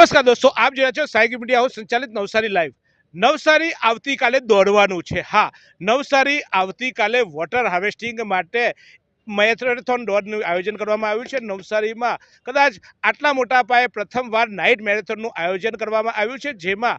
નમસ્કાર દોસ્તો, આપ જોયા છો સાયકી મીડિયા હાઉસ સંચાલિત નવસારી લાઈવ. નવસારી આવતીકાલે દોડવાનું છે. હા, નવસારી આવતીકાલે વોટર હાર્વેસ્ટિંગ માટે મેરેથોન દોડનું આયોજન કરવામાં આવ્યું છે. નવસારીમાં કદાચ આટલા મોટા પાયે પ્રથમવાર નાઇટ મેરેથોનનું આયોજન કરવામાં આવ્યું છે, જેમાં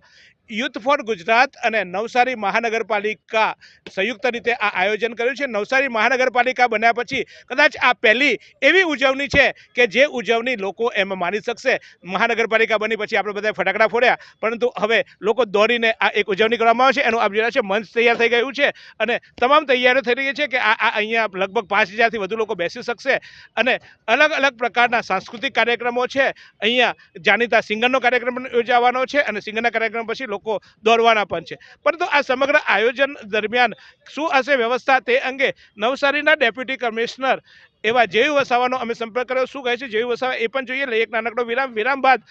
યુથ ફોર ગુજરાત અને નવસારી મહાનગરપાલિકા સંયુક્ત રીતે આ આયોજન કર્યું છે. નવસારી મહાનગરપાલિકા બન્યા પછી કદાચ આ પહેલી એવી ઉજવણી છે કે જે ઉજવણી લોકો એમ માની શકશે. મહાનગરપાલિકા બની પછી આપણે બધા ફટાકડા ફોડ્યા, પરંતુ હવે લોકો દોડીને આ એક ઉજવણી કરવામાં આવે છે. એનું આપ જોયા છે, મંચ તૈયાર થઈ ગયું છે અને તમામ તૈયારીઓ થઈ રહી છે કે આ આ અહીંયા લગભગ પાંચ હજારથી વધુ લોકો બેસી શકશે અને અલગ અલગ પ્રકારના સાંસ્કૃતિક કાર્યક્રમો છે. અહીંયા જાણીતા સિંગરનો કાર્યક્રમ યોજાવાનો છે અને સિંગરના કાર્યક્રમ પછી લોકો દોડવાના પણ છે. પરંતુ આ સમગ્ર આયોજન દરમિયાન શું હશે વ્યવસ્થા તે અંગે નવસારીના ડેપ્યુટી કમિશનર એવા જેવી વસાવાનો અમે સંપર્ક કર્યો. શું કહે છે? જેવી વસાવા એ પણ જોઈએ. લઈએ એક નાનકડો વિરામ. વિરામ બાદ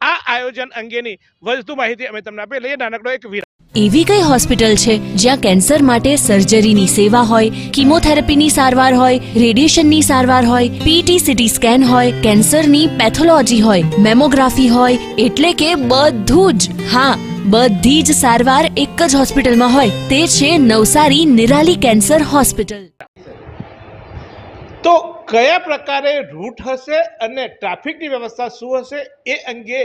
આ આયોજન અંગેની વધુ માહિતી અમે તમને આપીએ. લઈએ નાનકડો એક વિરામ. એવી કઈ હોસ્પિટલ છે જ્યાં કેન્સર માટે સર્જરીની સેવા હોય, કિમોથેરાપીની સારવાર હોય, રેડિયેશનની સારવાર હોય પીટી સીટી સ્કેન હોય, કેન્સરની પેથોલોજી હોય, મેમોગ્રાફી હોય, એટલે કે બધું જ. હા બધી જ સારવાર એક જ હોસ્પિટલમાં હોય. તે છે નવસારી નિરાલી કેન્સર હોસ્પિટલ. તો કયા પ્રકારે રૂટ હશે અને ટ્રાફિકની વ્યવસ્થા શું હશે એ અંગે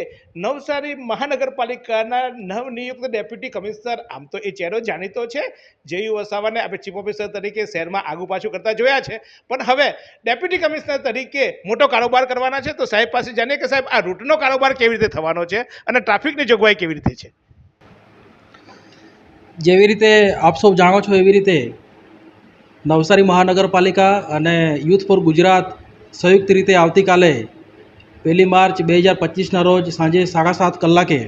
નવસારી મહાનગરપાલિકાના નવનિયુક્ત ડેપ્યુટી કમિશનર, આમ તો એ ચહેરો જાણીતો છે, જેયુ વસાવાને આપણે ચીફ ઓફિસર તરીકે શહેરમાં આગુ પાછું કરતા જોયા છે. પણ હવે ડેપ્યુટી કમિશનર તરીકે મોટો કારોબાર કરવાના છે, તો સાહેબ પાસે જાણીએ કે સાહેબ આ રૂટનો કારોબાર કેવી રીતે થવાનો છે અને ટ્રાફિકની જોગવાઈ કેવી રીતે છે? જેવી રીતે આપ સૌ જાણો છો એવી રીતે નવસારી મહાનગરપાલિકા અને યુથ ફોર ગુજરાત સંયુક્ત રીતે આવતીકાલે પહેલી માર્ચ બે હજાર પચીસના રોજ સાંજે સાડા સાત કલાકે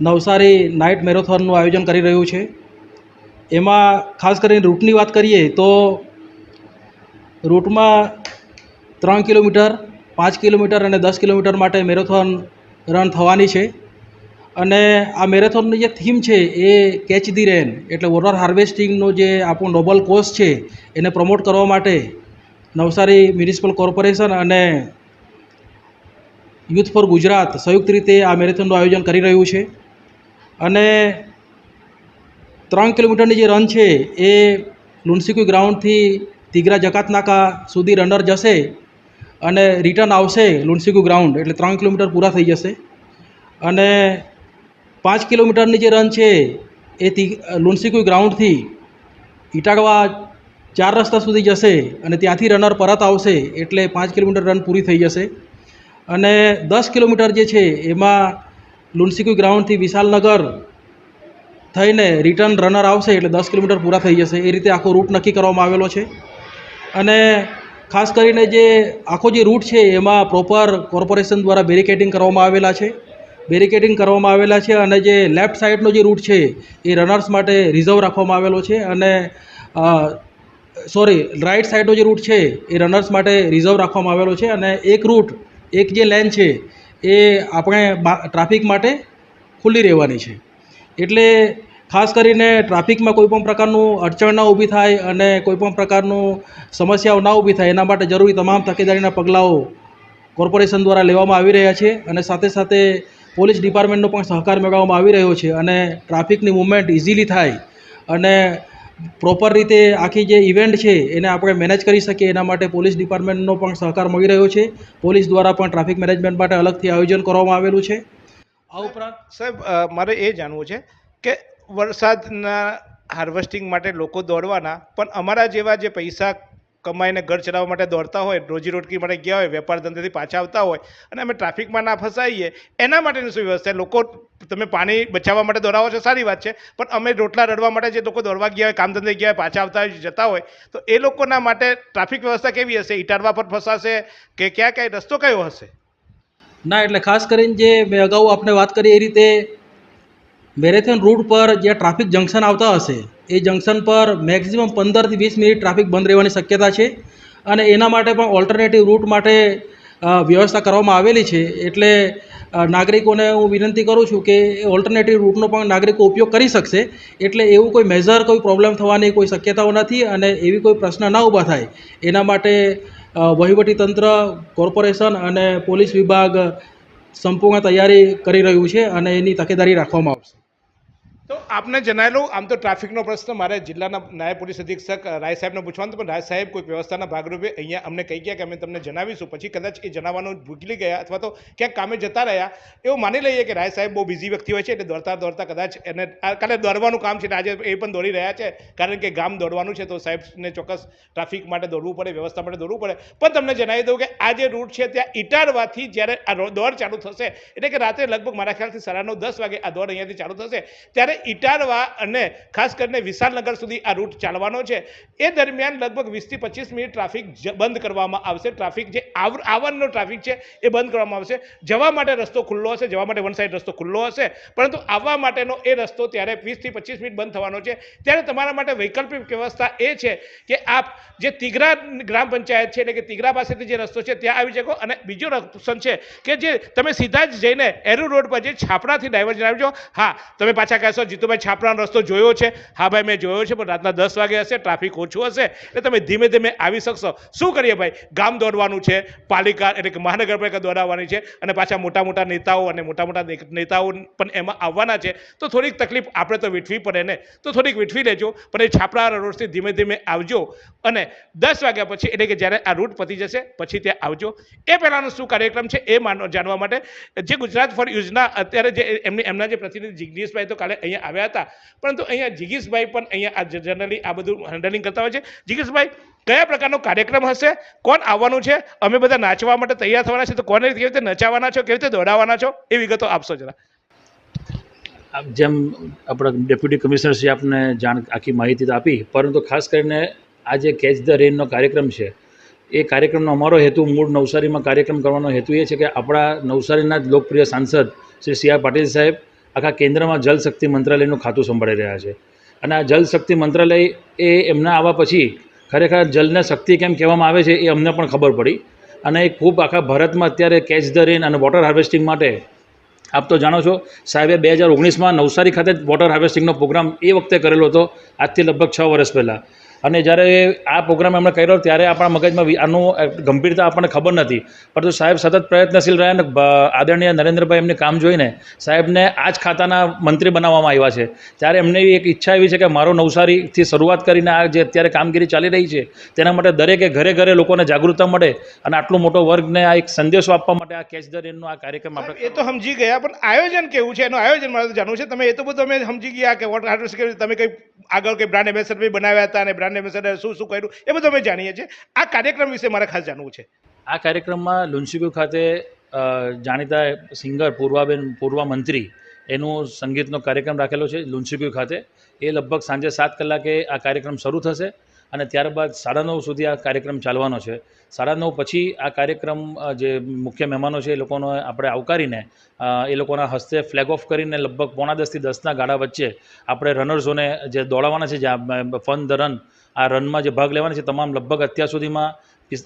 નવસારી નાઇટ મેરેથોનનું આયોજન કરી રહ્યું છે. એમાં ખાસ કરીને રૂટની વાત કરીએ તો રૂટમાં ત્રણ કિલોમીટર, પાંચ કિલોમીટર અને દસ કિલોમીટર માટે મેરેથોન રન થવાની છે. અને આ મેરેથોનની જે થીમ છે એ કેચ ધી રેન એટલે વોટર હાર્વેસ્ટિંગનો જે આપણું નોબલ કોર્સ છે, એને પ્રમોટ કરવા માટે નવસારી મ્યુનિસિપલ કોર્પોરેશન અને યુથ ફોર ગુજરાત સંયુક્ત રીતે આ મેરેથોનનું આયોજન કરી રહ્યું છે. અને ત્રણ કિલોમીટરની જે રન છે એ લુણસીકુ ગ્રાઉન્ડથી તિગરા જકાતનાકા સુધી રનર જશે અને રિટર્ન આવશે લુણસીકુ ગ્રાઉન્ડ એટલે ત્રણ કિલોમીટર પૂરા થઈ જશે. અને પાંચ કિલોમીટરની જે રન છે એ તી લુન્સીક્યુ ગ્રાઉન્ડથી ઇટાગવા ચાર રસ્તા સુધી જશે અને ત્યાંથી રનર પરત આવશે એટલે પાંચ કિલોમીટર રન પૂરી થઈ જશે. અને દસ કિલોમીટર જે છે, એમાં લુન્સીક્યુ ગ્રાઉન્ડથી વિશાલનગર થઈને રિટર્ન રનર આવશે એટલે દસ કિલોમીટર પૂરા થઈ જશે. એ રીતે આખો રૂટ નક્કી કરવામાં આવેલો છે. અને ખાસ કરીને જે આખો જે રૂટ છે, એમાં પ્રોપર કોર્પોરેશન દ્વારા બેરિકેડિંગ કરવામાં આવેલા છે. બેરિકેડિંગ કરવામાં આવેલા છે અને જે લેફ્ટ સાઈડનો જે રૂટ છે એ રનર્સ માટે રિઝર્વ રાખવામાં આવેલો છે અને સોરી, રાઈટ સાઈડનો જે રૂટ છે એ રનર્સ માટે રિઝર્વ રાખવામાં આવેલો છે અને એક રૂટ, એક જે લેન છે એ આપણે ટ્રાફિક માટે ખુલ્લી રહેવાની છે. એટલે ખાસ કરીને ટ્રાફિકમાં કોઈપણ પ્રકારનું અડચણ ના ઊભી થાય અને કોઈપણ પ્રકારનું સમસ્યાઓ ના ઊભી થાય એના માટે જરૂરી તમામ તકેદારીના પગલાઓ કોર્પોરેશન દ્વારા લેવામાં આવી રહ્યા છે અને સાથે સાથે પોલીસ ડિપાર્ટમેન્ટનો પણ સહકાર મેળવવામાં આવી રહ્યો છે અને ટ્રાફિકની મુવમેન્ટ ઇઝીલી થાય અને પ્રોપર રીતે આખી જે ઇવેન્ટ છે એને આપણે મેનેજ કરી શકીએ એના માટે પોલીસ ડિપાર્ટમેન્ટનો પણ સહકાર મળી રહ્યો છે. પોલીસ દ્વારા પણ ટ્રાફિક મેનેજમેન્ટ માટે અલગથી આયોજન કરવામાં આવેલું છે. આ ઉપરાંત સાહેબ મારે એ જાણવું છે કે વરસાદના હાર્વેસ્ટિંગ માટે લોકો દોડવાના, પણ અમારા જેવા જે પૈસા કમાઈને ઘર ચલાવવા માટે દોડતા હોય, રોજી રોટકી માટે ગયા હોય, વેપાર ધંધેથી પાછા આવતા હોય અને અમે ટ્રાફિકમાં ના ફસાઈએ, એના માટેની શું વ્યવસ્થા લોકો તમે પાણી બચાવવા માટે દોડાવો છો, સારી વાત છે, પણ અમે રોટલા રડવા માટે જે લોકો દોડવા ગયા હોય, કામ ધંધે ગયા હોય, પાછા આવતા હોય, જતા હોય, તો એ લોકોના માટે ટ્રાફિક વ્યવસ્થા કેવી હશે? ઇટારવા પર ફસાશે કે ક્યાં ક્યાંય રસ્તો કયો હશે? ના, એટલે ખાસ કરીને જે મેં અગાઉ આપણે વાત કરી એ રીતે મેરેથોન રૂટ પર જે ટ્રાફિક જંકશન આવતા હશે એ જંકશન પર મેક્સિમમ પંદરથી વીસ મિનિટ ટ્રાફિક બંધ રહેવાની શક્યતા છે અને એના માટે પણ ઓલ્ટરનેટિવ રૂટ માટે વ્યવસ્થા કરવામાં આવેલી છે. એટલે નાગરિકોને હું વિનંતી કરું છું કે ઓલ્ટરનેટિવ રૂટનો પણ નાગરિકો ઉપયોગ કરી શકશે. એટલે એવું કોઈ મેજર કોઈ પ્રોબ્લેમ થવાની કોઈ શક્યતાઓ નથી અને એવી કોઈ પ્રશ્ન ના ઊભા થાય. એના માટે વહીવટીતંત્ર વહીવટી તંત્ર કોર્પોરેશન અને પોલીસ વિભાગ સંપૂર્ણ તૈયારી કરી રહ્યું છે અને એની તકેદારી રાખવામાં આવશે. તો આપને જણાવેલું, આમ તો ટ્રાફિકનો પ્રશ્ન, મારે જિલ્લાના નાયબ પોલીસ અધિક્ષક રાય સાહેબને પૂછવાનું પણ રાય સાહેબ કોઈ વ્યવસ્થાના ભાગરૂપે અહીંયા અમને કહી ગયા કે અમે તમને જણાવીશું. પછી કદાચ એ જણાવવાનું ભૂલી ગયા અથવા તો ક્યાંક કામે જતા રહ્યા. એવું માની લઈએ કે રાય સાહેબ બહુ બિઝી વ્યક્તિ હોય છે, એટલે દોડતા દોડતા કદાચ એને કાલે દોડવાનું કામ છે, આજે એ પણ દોડી રહ્યા છે, કારણ કે ગામ દોડવાનું છે, તો સાહેબને ચોક્કસ ટ્રાફિક માટે દોડવું પડે, વ્યવસ્થા માટે દોડવું પડે. પણ તમને જણાવી દઉં કે આ જે રૂટ છે, ત્યાં ઇટારવાથી જ્યારે આ દોડ ચાલુ થશે, એટલે કે રાત્રે લગભગ મારા ખ્યાલથી સાડા દસ વાગે આ દોડ અહીંયાથી ચાલુ થશે, ત્યારે ઇટારવા અને ખાસ કરીને વિશાલનગર સુધી આ રૂટ ચાલવાનો છે. એ દરમિયાન લગભગ વીસથી પચીસ મિનિટ ટ્રાફિક બંધ કરવામાં આવશે. ટ્રાફિક જે આવ- આવવાનો ટ્રાફિક છે એ બંધ કરવામાં આવશે. જવા માટે રસ્તો ખુલ્લો હશે. જવા માટે વન સાઈડ રસ્તો ખુલ્લો હશે. પરંતુ આવવા માટેનો એ રસ્તો ત્યારે વીસથી પચીસ મિનિટ બંધ થવાનો છે. ત્યારે તમારા માટે વૈકલ્પિક વ્યવસ્થા એ છે કે આપ જે તિગરા ગ્રામ પંચાયત છે એટલે કે તિગરા પાસેથી જે રસ્તો છે ત્યાં આવી શકો. અને બીજો ઓપ્શન છે કે જે તમે સીધા જ જઈને એરુ રોડ પર જે છાપરાથી ડાયવર્જન આવજો હા, તમે પાછા કહેશો જીતુભાઈ છાપરાનો રસ્તો જોયો છે. હા ભાઈ, મેં જોયો છે, પણ રાતના દસ વાગે હશે, ટ્રાફિક ઓછું હશે, એટલે તમે ધીમે ધીમે આવી શકશો. શું કરીએ ભાઈ? ગામ દોડવાનું છે, પાલિકા એટલે કે મહાનગરપાલિકા દોડાવવાની છે અને પાછા મોટા મોટા નેતાઓ અને મોટા મોટા નેતાઓ પણ એમાં આવવાના છે. તો થોડીક તકલીફ આપણે તો વીઠવી પડે ને? તો થોડીક વીઠવી લેજો, પણ એ છાપરા રોડથી ધીમે ધીમે આવજો. અને દસ વાગ્યા પછી, એટલે કે જ્યારે આ રૂટ પતી જશે, પછી ત્યાં આવજો. એ પહેલાંનો શું કાર્યક્રમ છે, એ જાણવા માટે, જે ગુજરાત ફોર યોજના અત્યારે જે એમની, એમના જે પ્રતિનિધિ જિજ્ઞેશભાઈ તો કાલે અહીંયા આવ્યા હતા. પરંતુ અહીંયા જીગીશભાઈ પણ અહીંયા આ જનરલી આ બધું હેન્ડલિંગ કરતા હોય છે. જીગીશભાઈ, કયા પ્રકારનો કાર્યક્રમ હશે? કોણ આવવાનું છે? અમે બધા નાચવા માટે તૈયાર થવાના છે. તો કોને કેવી રીતે નચાવવાના છો? કેવી રીતે દોડાવવાના છો? એ વિગતો આપશો જરા. જેમ આપણા ડેપ્યુટી કમિશનર શ્રી આપને જાણ આખી માહિતી તો આપી, પરંતુ ખાસ કરીને આ જે કેચ ધ રેનનો કાર્યક્રમ છે, એ કાર્યક્રમનો અમારો હેતુ મૂળ નવસારીમાં કાર્યક્રમ કરવાનો હેતુ એ છે કે આપણા નવસારીના જ લોકપ્રિય સાંસદ શ્રી સી આર પાટીલ સાહેબ આખા કેન્દ્રમાં જલ શક્તિ મંત્રાલયનું ખાતું સંભાળી રહ્યા છે. અને આ જલ શક્તિ મંત્રાલય એ એમના આવવા પછી ખરેખર જલને શક્તિ કેમ કહેવામાં આવે છે એ અમને પણ ખબર પડી. અને એ ખૂબ આખા ભારતમાં અત્યારે કેચ ધ રેન અને વોટર હાર્વેસ્ટિંગ માટે આપ તો જાણો છો, સાહેબે બે હજાર ઓગણીસમાં નવસારી ખાતે વોટર હાર્વેસ્ટિંગનો પ્રોગ્રામ એ વખતે કરેલો હતો, આજથી લગભગ છ વર્ષ પહેલાં. અને જ્યારે આ પ્રોગ્રામ એમણે કર્યો ત્યારે આપણા મગજમાં આનું ગંભીરતા આપણને ખબર નથી. પરંતુ સાહેબ સતત પ્રયત્નશીલ રહ્યા અને આદરણીય નરેન્દ્રભાઈ એમને કામ જોઈને સાહેબને આ જ ખાતાના મંત્રી બનાવવામાં આવ્યા છે. ત્યારે એમને એક ઈચ્છા એવી છે કે મારો નવસારીથી શરૂઆત કરીને આ જે અત્યારે કામગીરી ચાલી રહી છે, તેના માટે દરેકે ઘરે ઘરે લોકોને જાગૃતતા મળે અને આટલો મોટો વર્ગને આ એક સંદેશો આપવા માટે આ કેચ ધ રેનનો આ કાર્યક્રમ આપણે એ તો સમજી ગયા, પણ આયોજન કેવું છે? એનું આયોજન મારે જાણવું છે. તમે એ તો બધું અમે સમજી ગયા કે વોટર તમે કંઈ આગળ કંઈ બ્રાન્ડ એમ્બેસેડર બનાવ્યા હતા અને બ્રાન્ડ એમ્બેસેડર શું શું કર્યું, એ બધું અમે જાણીએ છીએ. આ કાર્યક્રમ વિશે મારે ખાસ જાણવું છે. આ કાર્યક્રમમાં લુન્સીકુ ખાતે જાણીતા સિંગર પૂર્વાબેન પૂર્વ મંત્રી એનું સંગીતનો કાર્યક્રમ રાખેલો છે લુન્સીકુ ખાતે. એ લગભગ સાંજે સાત કલાકે આ કાર્યક્રમ શરૂ થશે. અને ત્યારબાદ સાડા નવ સુધી આ કાર્યક્રમ ચાલવાનો છે. સાડા નવ પછી આ કાર્યક્રમ જે મુખ્ય મહેમાનો છે એ લોકોનો આપણે આવકારીને એ લોકોના હસ્તે ફ્લેગ ઓફ કરીને લગભગ પોણા દસથી દસના ગાળા વચ્ચે આપણે રનર્સોને જે દોડાવવાના છે જ્યાં ફન ધ રન આ રનમાં જે ભાગ લેવાના છે, તમામ લગભગ અત્યાર સુધીમાં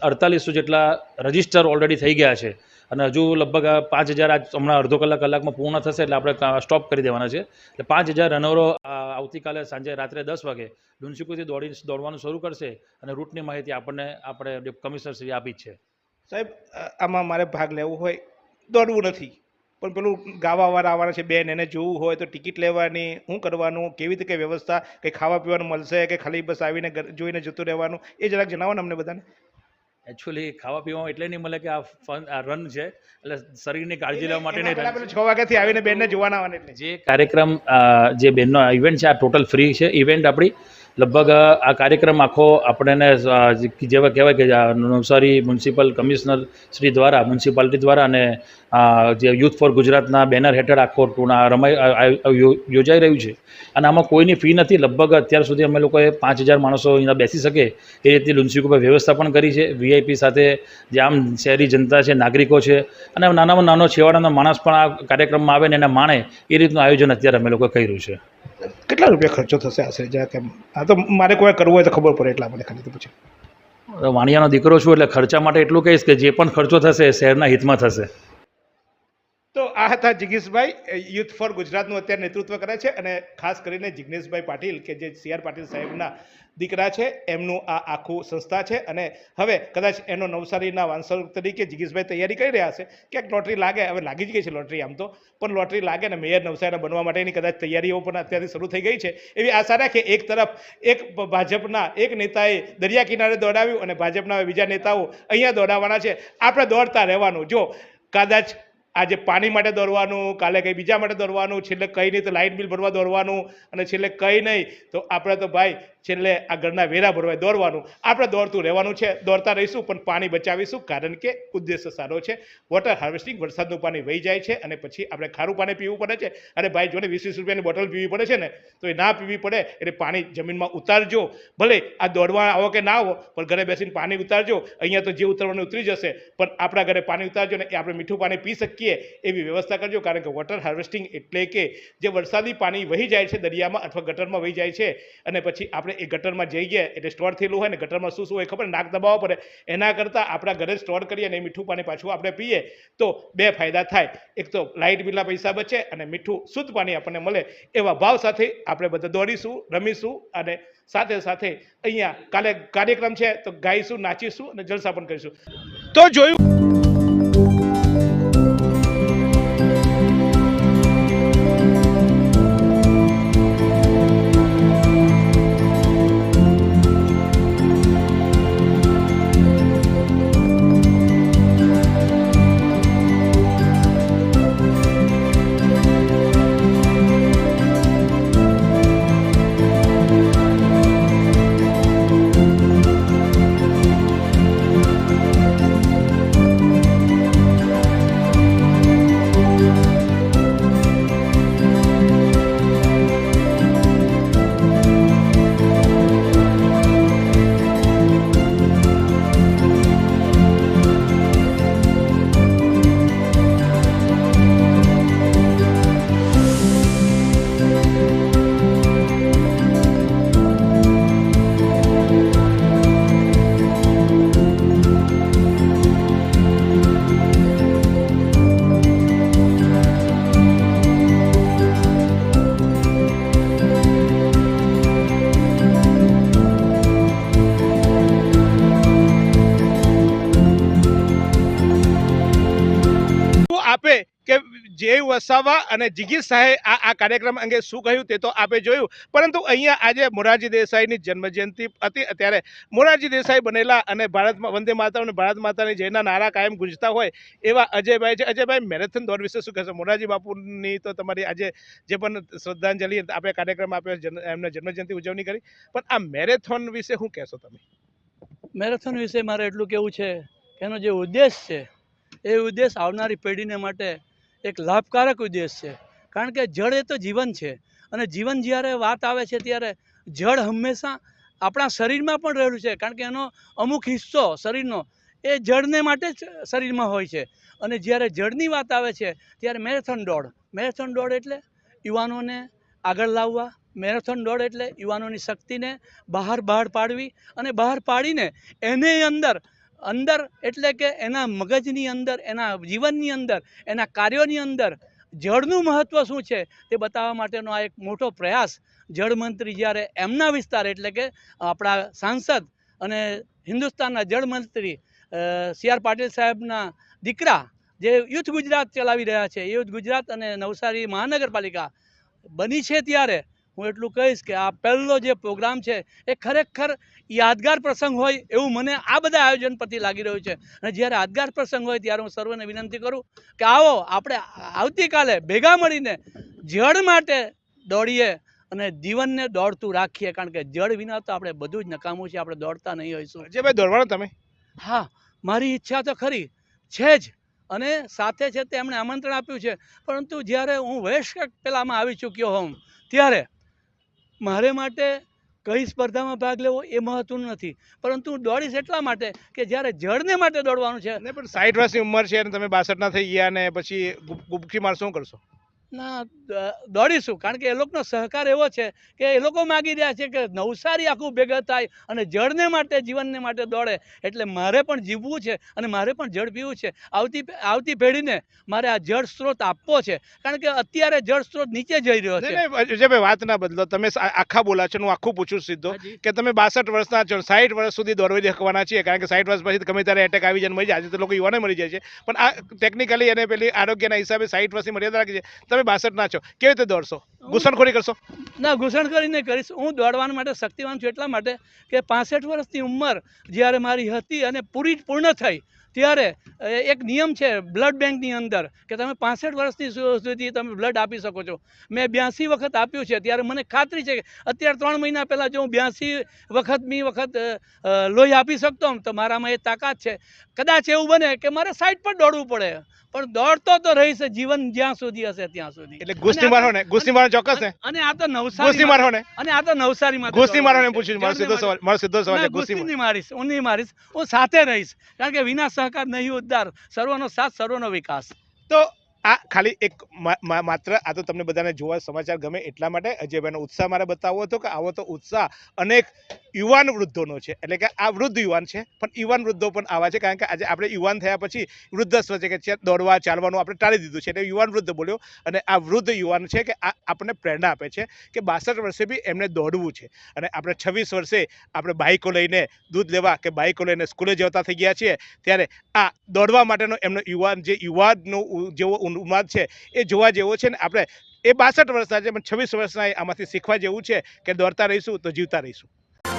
અડતાલીસો જેટલા રજિસ્ટર ઓલરેડી થઈ ગયા છે. અને હજુ લગભગ પાંચ હજાર આજ હમણાં અડધો કલાક કલાકમાં પૂર્ણ થશે એટલે આપણે સ્ટોપ કરી દેવાના છે. એટલે પાંચ હજાર રનરો આવતીકાલે સાંજે રાત્રે દસ વાગે લુન્સીકુથી દોડી દોડવાનું શરૂ કરશે અને રૂટની માહિતી આપણને આપણે કમિશનર શ્રી આપી છે. સાહેબ આમાં મારે ભાગ લેવો હોય, દોડવું નથી. પણ પેલું ગાવાવાળા આવવાના છે, બેન, એને જોવું હોય તો ટિકિટ લેવાની શું કરવાનું, કેવી રીતે કઈ વ્યવસ્થા કંઈ ખાવા પીવાનું મળશે, કે ખાલી બસ આવીને જોઈને જતું રહેવાનું, એ જરાક જણાવો ને અમને બધાને. એકચ્યુઅલી ખાવા પીવામાં એટલે નહીં મળે કે આ ફન આ રન છે. એટલે શરીરની કાળજી લેવા માટે નહીં છ વાગ્યાથી આવીને બેનને જોવાના આવવાના એટલે. જે કાર્યક્રમ જે બેનનો ઇવેન્ટ છે આ ટોટલ ફ્રી છે. ઇવેન્ટ આપણી લગભગ આ કાર્યક્રમ આખો આપણને જેવા કહેવાય કે નવસારી મ્યુનિસિપલ કમિશનર શ્રી દ્વારા, મ્યુનિસિપાલિટી દ્વારા અને જે યુથ ફોર ગુજરાતના બેનર હેઠળ આખો ટૂર્ના રમાઈ આ- આ- આ યો- યોજાઈ રહ્યું છે. અને આમાં કોઈની ફી નથી. લગભગ અત્યાર સુધી અમે લોકોએ પાંચ હજાર માણસો અહીંયા બેસી શકે એ રીતની લુન્સી ઉપર વ્યવસ્થા પણ કરી છે. વીઆઈપી સાથે જે આમ શહેરી જનતા છે, નાગરિકો છે અને નાનામાં નાનો છેવાડાનો માણસ પણ આ કાર્યક્રમમાં આવે ને એને માણે એ રીતનું આયોજન અત્યારે અમે લોકો કર્યું છે. કેટલા રૂપિયા ખર્ચો થશે આશરે જરાક કેમ? આ તો મારે કોઈ કરવું હોય તો ખબર પડે એટલા મને ખાલી તો પછી. વાણિયાનો દીકરો છું એટલે ખર્ચા માટે એટલું કહીશ કે જે પણ ખર્ચો થશે એ શહેરના હિતમાં થશે. તો આ હતા જિગ્નેશભાઈ યુથ ફોર ગુજરાતનું અત્યારે નેતૃત્વ કરે છે અને ખાસ કરીને જિગ્નેશભાઈ પાટીલ કે જે સી આર પાટીલ સાહેબના દીકરા છે, એમનું આ આખું સંસ્થા છે અને હવે કદાચ એનો નવસારીના વાંસલ તરીકે જિગીશભાઈ તૈયારી કરી રહ્યા છે ક્યાંક લોટરી લાગે, હવે લાગી જ ગઈ છે લોટરી આમ તો. પણ લોટરી લાગે ને મેયર નવસારીના બનવા માટેની કદાચ તૈયારીઓ પણ અત્યારથી શરૂ થઈ ગઈ છે. એવી આશા રાખે એક તરફ એક ભાજપના એક નેતાએ દરિયા કિનારે દોડાવ્યું અને ભાજપના બીજા નેતાઓ અહીંયા દોડાવવાના છે. આપણે દોડતા રહેવાનું. જો કદાચ આજે પાણી માટે દોડવાનું કાલે કંઈ બીજા માટે દોડવાનું છેલ્લે કંઈ નહીં તો લાઇટ બિલ ભરવા દોડવાનું અને છેલ્લે કંઈ નહીં તો આપણે તો ભાઈ છેલ્લે આ ઘરના વેરા ભરવા દોડવાનું આપણે દોડતું રહેવાનું છે દોડતા રહીશું, પણ પાણી બચાવીશું, કારણ કે ઉદ્દેશ સારો છે. વોટર હાર્વેસ્ટિંગ વરસાદનું પાણી વહી જાય છે અને પછી આપણે ખારું પાણી પીવું પડે છે. અને ભાઈ જોને વીસ વીસ રૂપિયાની બોટલ પીવી પડે છે ને, તો એ ના પીવી પડે, એટલે પાણી જમીનમાં ઉતારજો. ભલે આ દોડવા આવો કે ના આવો, પણ ઘરે બેસીને પાણી ઉતારજો. અહીંયા તો જે ઉતરવાનું ઉતરી જશે, પણ આપણા ઘરે પાણી ઉતારજો ને એ આપણે મીઠું પાણી પી શકીએ, એવી વ્યવસ્થા કરજો, કારણ કે વોટર હાર્વેસ્ટિંગ એટલે કે જે વરસાદી પાણી વહી જાય છે દરિયામાં અથવા ગટરમાં વહી જાય છે, અને પછી આપણે એ ગટરમાં જઈએ એટલે સ્ટોર થયેલું હોય ને ગટરમાં શું શું હોય ખબર? નાક દબાવવા પડે. એના કરતાં આપણા ઘરે સ્ટોર કરીએ અને મીઠું પાણી પાછું આપણે પીએ, તો બે ફાયદા થાય. એક તો લાઇટ બિલના પૈસા બચે અને મીઠું શુદ્ધ પાણી આપણને મળે. એવા ભાવ સાથે આપણે બધા દોડીશું, રમીશું અને સાથે સાથે અહીંયા કાલે કાર્યક્રમ છે, તો ગાઈશું, નાચીશું અને જલસા પણ કરીશું. તો જોયું વસાવા અને જિગીર શાહે આ આ કાર્યક્રમ અંગે શું કહ્યું તે તો આપે જોયું. પરંતુ અહીંયા આજે મોરારજી દેસાઈની જન્મજયંતિ હતી. અત્યારે મોરારજી દેસાઈ બનેલા અને ભારતમાં વંદે માતા અને ભારત માતાની જયના નારા કાયમ ગુંજતા હોય એવા અજયભાઈ છે. અજયભાઈ, મેરેથોન દોડ વિશે શું કહેશો? મોરારજી બાપુની તો તમારી આજે જે પણ શ્રદ્ધાંજલિ આપણે કાર્યક્રમ આપ્યો એમને જન્મજયંતિ ઉજવણી કરી. પણ આ મેરેથોન વિશે શું કહેશો તમે? મેરેથોન વિશે મારે એટલું કહેવું છે એનો જે ઉદ્દેશ છે, એ ઉદ્દેશ આવનારી પેઢીને માટે એક લાભકારક ઉદ્દેશ છે. કારણ કે જળ એ તો જીવન છે. અને જીવન જ્યારે વાત આવે છે ત્યારે જળ હંમેશા આપણા શરીરમાં પણ રહેલું છે. કારણ કે એનો અમુક હિસ્સો શરીરનો એ જળને માટે જ શરીરમાં હોય છે. અને જ્યારે જળની વાત આવે છે ત્યારે મેરેથોન દોડ. મેરેથોન દોડ એટલે યુવાનોને આગળ લાવવા. મેરેથોન દોડ એટલે યુવાનોની શક્તિને બહાર બહાર પાડવી અને બહાર પાડીને એને અંદર અંદર, એટલે કે એના મગજની અંદર, એના જીવનની અંદર, એના કાર્યોની અંદર, જળનું મહત્ત્વ શું છે તે બતાવવા માટેનો આ એક મોટો પ્રયાસ. જળમંત્રી જ્યારે એમના વિસ્તાર, એટલે કે આપણા સાંસદ અને હિન્દુસ્તાનના જળમંત્રી સી આર પાટીલ સાહેબના દીકરા જે યુથ ગુજરાત ચલાવી રહ્યા છે યુથ ગુજરાત અને નવસારી મહાનગરપાલિકા બની છે ત્યારે હું એટલું કહીશ કે આ પહેલો જે પ્રોગ્રામ છે એ ખરેખર યાદગાર પ્રસંગ હોય એવું મને આ બધા આયોજન પરથી લાગી રહ્યું છે. અને જ્યારે યાદગાર પ્રસંગ હોય ત્યારે હું સર્વને વિનંતી કરું કે આવો આપણે આવતીકાલે ભેગા મળીને જળ માટે દોડીએ અને જીવનને દોડતું રાખીએ. કારણ કે જળ વિના તો આપણે બધું જ નકામું છે આપણે દોડતા નહીં હોઈશું. અજયભાઈ દોડવાનો તમે? હા મારી ઈચ્છા તો ખરી છે જ. અને સાથે છે તેમણે આમંત્રણ આપ્યું છે. પરંતુ જ્યારે હું વયસ્ક પેલામાં આવી ચૂક્યો હોઉં ત્યારે મારે માટે કઈ સ્પર્ધામાં ભાગ લેવો એ મહત્વનું નથી. પરંતુ હું દોડીશ એટલા માટે કે જ્યારે જળને માટે દોડવાનું છે. પણ સાઠ વર્ષની ઉંમર છે અને તમે બાસઠના થઈ ગયા ને પછી ગુપકી માર શું કરશો? ના દોડીશું. કારણ કે એ લોકોનો સહકાર એવો છે કે એ લોકો માગી રહ્યા છે કે નવસારી આખું ભેગા થાય અને જળને માટે જીવનને માટે દોડે. એટલે મારે પણ જીવવું છે અને મારે પણ જળ પીવું છે. આવતી આવતી પેઢીને મારે આ જળ સ્ત્રોત આપવો છે. કારણ કે અત્યારે જળ સ્ત્રોત નીચે જઈ રહ્યો છે. નહીં, વાત ના બદલો. તમે આખા બોલા છો. હું આખું પૂછું સીધો કે તમે બાસઠ વર્ષના છો. સાઠ વર્ષ સુધી દોડવી દેખવાના છીએ. કારણ કે સાઠ વર્ષ પછી ગમે ત્યારે એટેક આવી જાય મરી જાય. આજે તો લોકો યુવાને મરી જાય છે. પણ આ ટેકનિકલી અને પેલી આરોગ્યના હિસાબે સાઠ વર્ષની મર્યાદા રાખી છે. તમે બાસઠ ના છો. કેવી રીતે દોડશો? ઘૂસણખોરી કરશો? ના ઘૂસણખોરી નહીં કરીશ. હું દોડવા માટે શક્તિવાન છું એટલા માટે કે પાસઠ વર્ષની ઉંમર જ્યારે મારી હતી અને પૂરી પૂર્ણ થઈ ત્યારે એક નિયમ છે બ્લડ બેંકની અંદર કે તમે પાસઠ વર્ષની સુધી તમે બ્લડ આપી શકો છો. મેં બ્યાસી વખત આપ્યું છે ત્યારે મને ખાતરી છે કે અત્યારે ત્રણ મહિના પહેલાં જો હું બ્યાસી વખત મી વખત લોહી આપી શકતો હોઉં તો મારામાં એ તાકાત છે. કદાચ એવું બને કે મારે સાઈડ પર દોડવું પડે પણ દોડતો તો રહીશ જીવન જ્યાં સુધી હશે ત્યાં સુધી. એટલે ગુસ્તી મારો ને ગુસ્તી મારો ચોક્કસ ને? અને આ તો ગુસ્તી નવસારી મારો ને અને આ તો નવસારીમાં ગુસ્તી મારો ને પૂછ્યું મારો સીધો સવાલ મારો સીધો સવાલ છે ગુસ્તી ગુસ્તી નહીં મારીશ હું નહીં મારીશ હું સાથે રહીશ કારણ કે વિના સહકાર નહીં ઉદ્ધાર સર્વનો સાથ, સર્વનો વિકાસ. તો આ ખાલી એક માત્ર આ તો તમને બધાને જોવા સમાચાર ગમે એટલા માટે. અજયભાઈનો ઉત્સાહ મારે બતાવવો હતો કે આવો તો ઉત્સાહ અનેક યુવાન વૃદ્ધોનો છે. એટલે કે આ વૃદ્ધ યુવાન છે, પણ યુવાન વૃદ્ધો પણ આવા છે કારણ કે આજે આપણે યુવાન થયા પછી વૃદ્ધસ્વ છે કે દોડવા, ચાલવાનું આપણે ટાળી દીધું છે. એટલે યુવાન વૃદ્ધ બોલ્યો અને આ વૃદ્ધ યુવાન છે કે આ આપણને પ્રેરણા આપે છે કે બાસઠ વર્ષે બી એમને દોડવું છે. અને આપણે છવ્વીસ વર્ષે આપણે બાઇકો લઈને દૂધ લેવા કે બાઇકો લઈને સ્કૂલે જતા થઈ ગયા છીએ, ત્યારે આ દોડવા માટેનો એમનો યુવાન જે યુવાનનો જેવો ઉન્માદ છે એ જોવા જેવો છે ને આપણે એ બાસઠ વર્ષના છે, પણ છવ્વીસ વર્ષના આમાંથી શીખવા જેવું છે કે દોડતા રહીશું તો જીવતા રહીશું.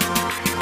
Bye.